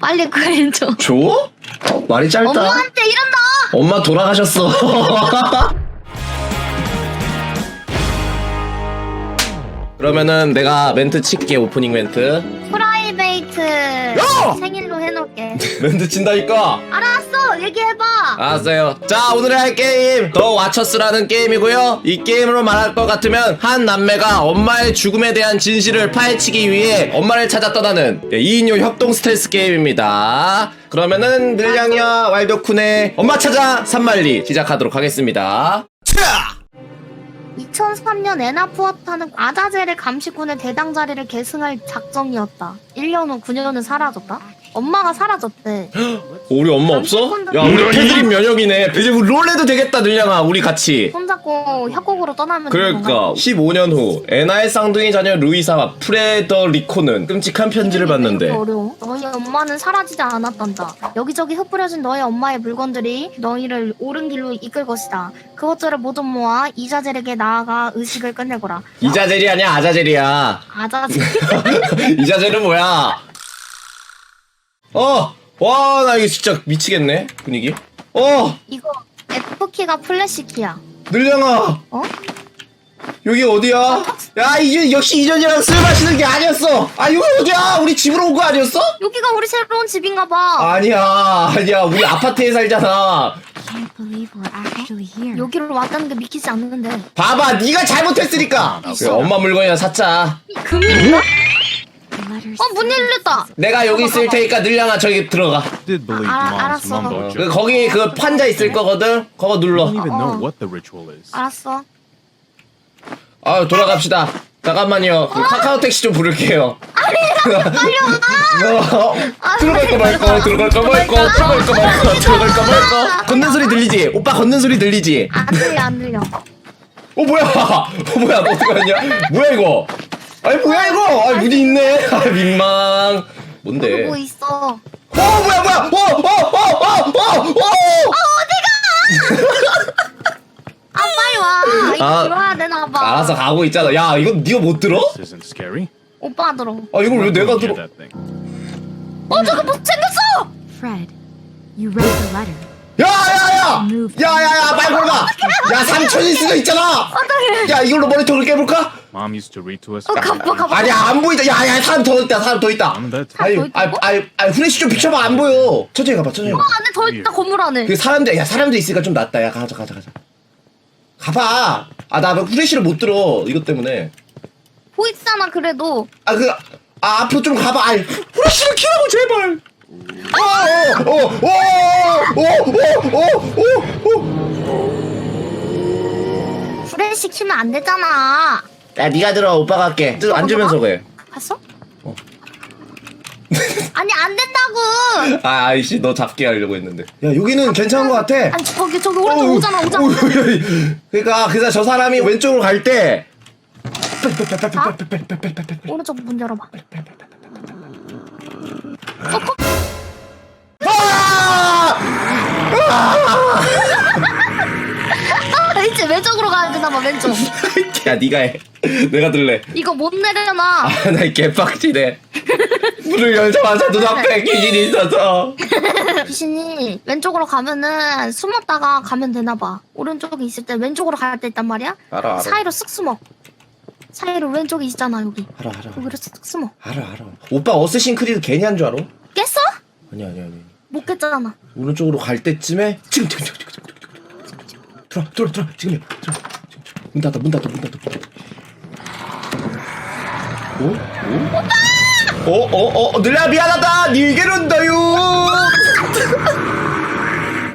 빨리 그래줘. 줘? 말이 짧다. 엄마한테 이런다. 엄마 돌아가셨어. 그러면은 내가 멘트 칠게 오프닝 멘트. 호라 프라이베이트 생일로 해놓을게. 멘트 친다니까. 알았어, 얘기해봐. 알았어요. 자, 오늘의 할 게임 더 와쳐스라는 게임이고요. 이 게임으로 말할 것 같으면 한 남매가 엄마의 죽음에 대한 진실을 파헤치기 위해 엄마를 찾아 떠나는 2인용 예, 협동 스트레스 게임입니다. 그러면은 늘량이와 왈도쿤의 엄마 찾아 산말리 시작하도록 하겠습니다. 차! 2003년 에나푸아타는 아자젤의 감시군의 대당 자리를 계승할 작정이었다. 1년 후 그녀는 사라졌다. 엄마가 사라졌대. 우리 엄마 없어? 야 우리 패드립 면역이네. 이제 뭐 우리 롤 해도 되겠다 늘량아 우리 같이. 협곡 협곡으로 떠나면 그러니까 건가요? 15년 후 에나의 쌍둥이 자녀 루이사와 프레더리코는 끔찍한 편지를 받는데 너희 엄마는 사라지지 않았단다. 여기저기 흩뿌려진 너희 엄마의 물건들이 너희를 옳은 길로 이끌 것이다. 그것들을 모두 모아 이자젤에게 나아가 의식을 끝내거라. 이자젤이 아니야 아자젤이야 아자젤. 이자젤은 뭐야 어와 나 이거 진짜 미치겠네 분위기 어 이거 F키가 플래시키야. 늘량아 어? 여기 어디야? 야 이제 역시 이전이랑 술 마시는 게 아니었어. 아 이거 어디야? 우리 집으로 온 거 아니었어? 여기가 우리 새로운 집인가 봐. 아니야 아니야 우리 아파트에 살잖아. 여기로 왔다는 게 믿기지 않는데. 봐봐 네가 잘못했으니까. 아, 그래, 엄마 물건이나 샀자. 금이 어, 문 열렸다. 내가 여기 있을 테니까 늘량아 저기 들어가. did believe 그- 거기 그 판자 있을 거거든. 그거 눌러. 어. 알았어. 아 돌아갑시다. 잠깐만요. 그 카카오 택시 좀 부를게요. 빨리 와. 들어갈 거 말고 들어갈 거 말고 들어갈 거 말고 들어갈 거 말고. 걷는 소리 들리지? 오빠 걷는 소리 들리지? 안 들려, 안 들려. 어 뭐야? 어 뭐야? 어떻게 왔냐? 뭐야 이거? 아니 뭐야 이거? 아 문이 있네. 아 민망. 뭔데? 어 뭐 있어? 어, 뭐야 뭐야? 어, 어, 어어어어어어 아 빨리 와. 이거 아, 들어야 되나 봐. 알아서 가고 있잖아. 야 이건 네가 못 들어? 오빠 들어. 아 이걸 왜 내가 들어? 어 저거 뭐 생겼어? Fred, you wrote the letter. 야야야! 야야야 빨리 걸어! 야 삼촌일 수도 있잖아! 어떡해. 야 이걸로 머리통을 깨볼까? Mom used to read to us. 어, 가봐, 가봐. 아니 안 보인다. 야야 사람 더 있다. 사람 더 있다. 아니 아니 아니 아니 후레쉬 좀 비춰봐 안 보여. 천천히 가봐 천천히. 어, 가봐. 안에 더 있다 건물 안에. 그 사람들 야 사람들 있으니까 좀 낫다. 야 가자 가자 가자. 가봐. 아나 후레쉬를 못 들어 이것 때문에. 보이잖아 그래도. 아 그 아, 앞으로 좀 가봐. 아, 후레쉬를 키라고 제발. 오오오오오오오오 후레쉬 키면 안 되잖아. 야 네가 들어 오빠가 할게 뜯- 안 주면서 그래 봤어? 아니 안 된다고. 아 아이씨 너 잡게 하려고 했는데 야 여기는 괜찮은 것 같아 아니 저기 저기 오른쪽 오잖아 오잖아. 그니까, 그래서 저 사람이 왼쪽으로 갈때 아? 아? 오른쪽 문 열어봐. 아! 아! 왼쪽으로 가야 되나 봐 왼쪽. 야 네가 해 내가 들래 이거 못 내려놔. 아나 개빡치네 문을 열자마자 눈앞에 귀신이 있어서 귀신이 왼쪽으로 가면은 숨었다가 가면 되나 봐. 오른쪽에 있을 때 왼쪽으로 갈때 있단 말이야. 알아 알아 사이로 쓱 숨어. 사이로 왼쪽에 있잖아 여기. 알아 알아 여기로 쓱 숨어. 알아 알아 오빠 어쌔신 크리드 괜히 한 줄 알아? 깼어? 아니 아니 아니 못 깼잖아. 오른쪽으로 갈 때쯤에 지금 지금 지금 지금 들어 들어 들어 지금이야 들어 지금, 지금. 문 닫아 문 닫아 문 닫아 오? 오? 어? 어? 어? 늘라 미안하다 니게런다요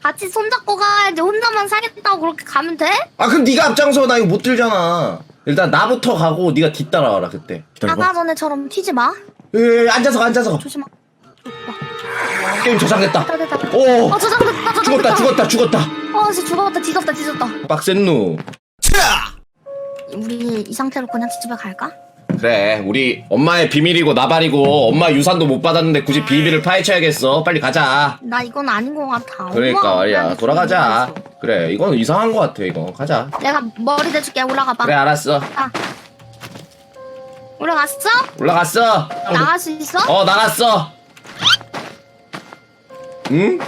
같이 손잡고 가야지. 혼자만 살겠다고 그렇게 가면 돼? 아 그럼 네가 앞장서 나 이거 못 들잖아 일단 나부터 가고 네가 뒤따라와라 그때 아까 전에처럼 튀지 마. 예, 예, 앉아서 가, 앉아서 조심하. 게임 저장됐다 됐다 됐다. 오 어 저장됐다 저장됐다. 죽었다 죽었다 죽었다 어 진짜 죽었다. 뒤졌다. 뒤졌다. 빡센 누. 우리 이 상태로 그냥 집에 갈까? 그래. 우리 엄마의 비밀이고 나발이고 엄마 유산도 못 받았는데 굳이 비밀을 파헤쳐야겠어. 빨리 가자. 나 이건 아닌 것 같아. 그러니까 엄마가 말이야. 우리한테 돌아가자. 거였어. 그래. 이건 이상한 것 같아 이거. 가자. 내가 머리 대줄게. 올라가 봐. 그래 알았어. 아. 올라갔어? 올라갔어. 나갈 수 있어? 어 나갔어 응?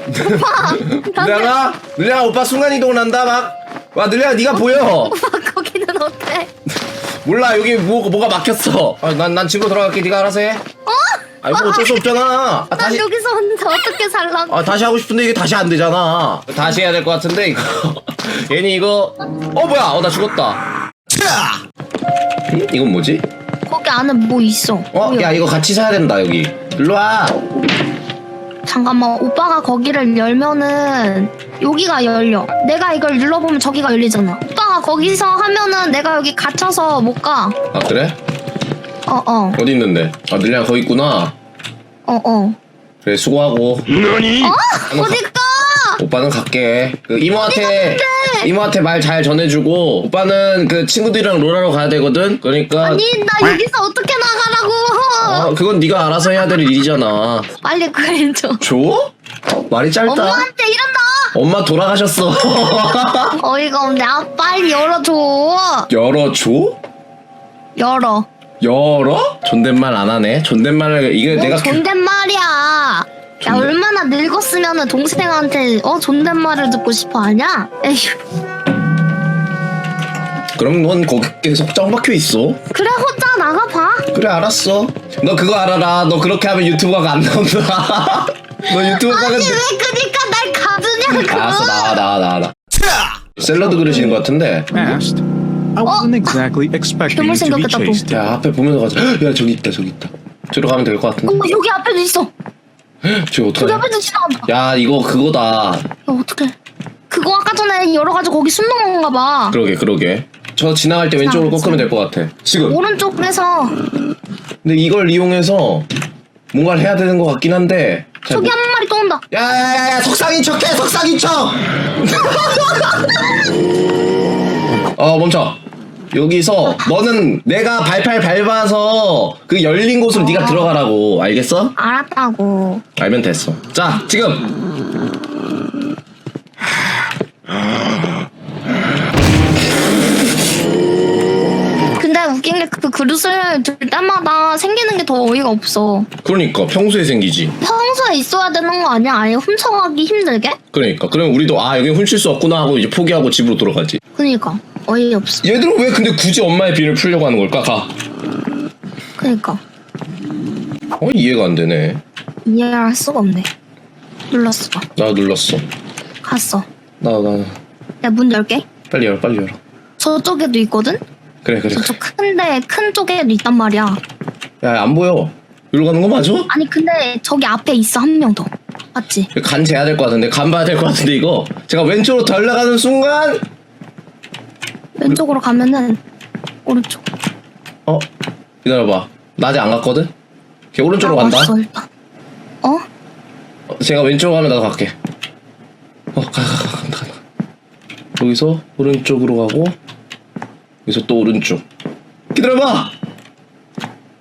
오빠 늘량아 늘량아 오빠 순간 이동을 한다 막 와 늘량아 네가 보여 오빠 거기는 어때? 몰라 여기 뭐, 뭐가 막혔어 아, 난, 난 집으로 돌아갈게 네가 알아서 해 어? 아니 뭐 어쩔 수 없잖아 아, 난 다시 여기서 혼자 어떻게 살라고? 아 다시 하고 싶은데 이게 다시 안 되잖아 다시 해야 될 것 같은데 이거 괜히 이거 어 뭐야 어 나 죽었다 차! 이건 뭐지? 거기 안에 뭐 있어? 어? 뭐야? 야 이거 같이 사야 된다 여기 일로 와 잠깐만 오빠가 거기를 열면은 여기가 열려. 내가 이걸 눌러보면 저기가 열리잖아. 오빠가 거기서 하면은 내가 여기 갇혀서 못가. 아 그래? 어어. 어디 있는데? 아 늘량 거기 있구나. 어어. 그래 수고하고. 어디 가? 오빠는 갈게. 그 이모한테 이모한테 말 잘 전해주고 오빠는 그 친구들이랑 롤하러 가야 되거든? 그러니까 아니 나 여기서 어떻게 나가라고. 어, 그건 네가 알아서 해야 될 일이잖아. 빨리 그래줘 줘? 말이 짧다. 엄마한테 이런다. 엄마 돌아가셨어. 어이가 없네. 아 빨리 열어줘. 열어줘? 열어. 열어? 존댓말 안 하네. 존댓말을 이게 뭐 내가 그- 존댓말이야 야 얼마나 늙었으면은 동생한테 어 존댓말을 듣고 싶어 하냐? 에휴. 그럼 넌 거기 계속 짱 박혀 있어. 그래 혼자 나가봐. 그래 알았어. 너 그거 알아라. 너 그렇게 하면 유튜브가 안 나온다. 너 유튜브 가면 아니 왜 그니까 날 가두냐고. 알았어 나와 나와 나와 나 샐러드 그리시는 것 같은데. Fast. I wasn't exactly expecting 괴물 to be 생겼겠다, 또. chased. 야 앞에 보면서 가자. 헉, 야 저기 있다 저기 있다. 저기로 가면 될 것 같은데. 어 여기 앞에도 있어 저기 어떡하냐? 앞에도 지나간다. 야 이거 그거다. 야 어떡해. 그거 아까 전에 열어가지고 거기 숨는 건가 봐. 그러게 그러게. 저 지나갈 때 왼쪽으로. 꺾으면 될 것 같아. 지금. 오른쪽에서. 근데 이걸 이용해서 뭔가를 해야 되는 것 같긴 한데. 잘 저기 모- 한 마리 또 온다. 야야야야 석상인 척해 석상인 척! 어 멈춰 여기서 너는 내가 발팔 밟아서 그 열린 곳으로 네가 들어가라고. 알겠어? 알았다고. 알면 됐어. 자 지금. 근데 웃긴 게 그 그릇을 들 때마다 생기는 게 더 어이가 없어. 그러니까 평소에 생기지. 평소에 있어야 되는 거 아니야? 아예 훔쳐가기 힘들게? 그러니까. 그럼 우리도 아 여기 훔칠 수 없구나 하고 이제 포기하고 집으로 돌아가지. 그니까 어이없어. 얘들은 왜 근데 굳이 엄마의 비를 풀려고 하는 걸까? 가. 그니까. 어, 이해가 안 되네. 이해할 수가 없네. 눌렀어. 나 눌렀어? 갔어. 나 나. 야 문 열게. 빨리 열어 빨리 열어. 저쪽에도 있거든? 그래 그래 저쪽 큰데 큰 쪽에도 있단 말이야. 야 안 보여. 이리로 가는 거 맞아? 아니 근데 저기 앞에 있어 한 명 더. 맞지? 간 재야 될 것 같은데 간 봐야 될 것 같은데 이거? 제가 왼쪽으로 덜 나가는 순간 왼쪽으로 가면은 오른쪽 어 기다려봐 나 아직 안 갔거든 걔 오른쪽으로 아, 간다 왔어, 일단. 어? 어, 제가 왼쪽으로 가면 나도 갈게 어 가 가 가 간다 간다 여기서 오른쪽으로 가고 여기서 또 오른쪽 기다려봐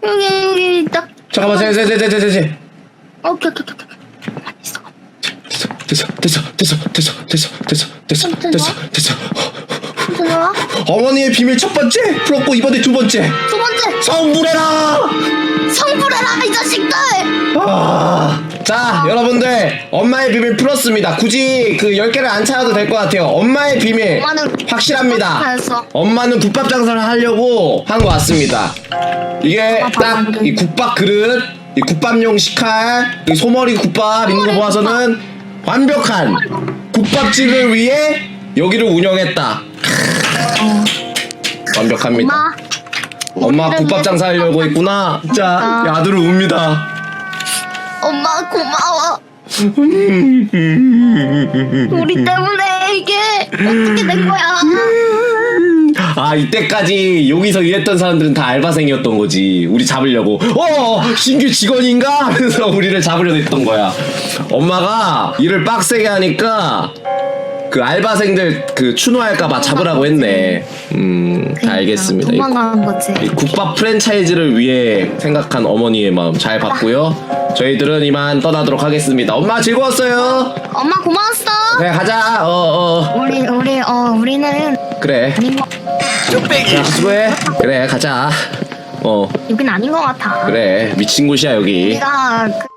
여기 여기 있다 잠깐만 제제 제 제 제 제 오케이 오케이 오케이 오케이. 가만히 있어 됐어 됐어 됐어 됐어 됐어 됐어 됐어 됐어 됐어 됐어 와. 어머니의 비밀 첫 번째 풀었고 이번에 두 번째 두 번째 성불해라 성불해라 이 자식들 아, 자, 여러분들, 엄마의 비밀 풀었습니다. 굳이 그 10개를 안 찾아도 될 것 같아요. 엄마의 비밀. 엄마는 확실합니다. 엄마는 국밥 장사를 하려고 한 것 같습니다. 이게 아, 딱이 국밥 그릇, 이 국밥용 식칼, 이 소머리 국밥 있는 거 보아서는 완벽한 국밥집을 위해 여기를 운영했다. 완벽합니다. 엄마. 엄마 국밥 장사하려고 했구나. 자, 아. 이 아들은 웁니다. 엄마 고마워. 우리 때문에 이게 어떻게 된 거야? 아 이때까지 여기서 일했던 사람들은 다 알바생이었던 거지. 우리 잡으려고. 어 신규 직원인가? 하면서 우리를 잡으려 했던 거야. 엄마가 일을 빡세게 하니까 그 알바생들 그 추노할까봐 잡으라고 했네. 음 알겠습니다. 이 도망간 거지. 이 국밥 프랜차이즈를 위해 생각한 어머니의 마음 잘 봤고요. 저희들은 이만 떠나도록 하겠습니다. 엄마 즐거웠어요? 엄마 고마웠어. 그래 가자. 어어. 우리 우리 어 우리는 그래. 아닌 거자 수고해. 그래 가자. 어. 여긴 아닌 것 같아. 그래 미친 곳이야 여기. 우리가 그